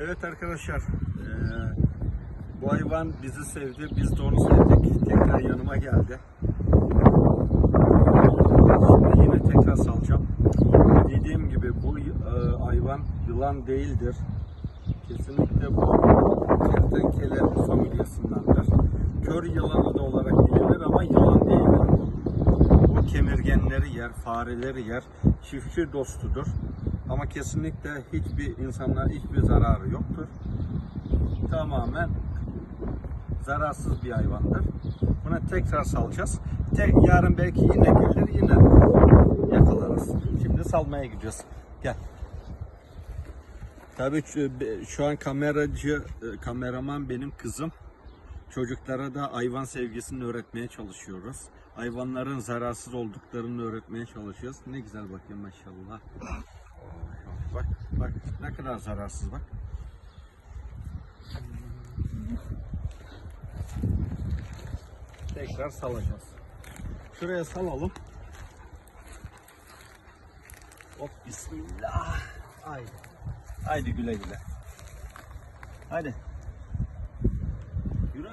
Evet arkadaşlar, eee, bu hayvan bizi sevdi, biz de onu sevdik. Tekrar yanıma geldi. Şimdi yine tekrar salacağım. Dediğim gibi bu eee, hayvan yılan değildir. Kesinlikle bu kertenkele familyasındandır. Kör yılanı da olarak bilinir ama yılan değildir bu. Bu kemirgenleri yer, fareleri yer, çiftçi dostudur. Ama kesinlikle hiçbir insanlara hiçbir zararı yoktur. Tamamen zararsız bir hayvandır. Buna tekrar salacağız. Tek, yarın belki yine gelir, yine yakalarız. Şimdi salmaya gideceğiz. Gel. Tabii şu, an kameracı, e, kameraman benim kızım. Çocuklara da hayvan sevgisini öğretmeye çalışıyoruz. Hayvanların zararsız olduklarını öğretmeye çalışıyoruz. Ne güzel bakayım maşallah. Bak, bak ne kadar zararsız bak. Tekrar salacağız. Şuraya salalım. Hop bismillah. Haydi. Haydi güle güle. Hadi. Yürü.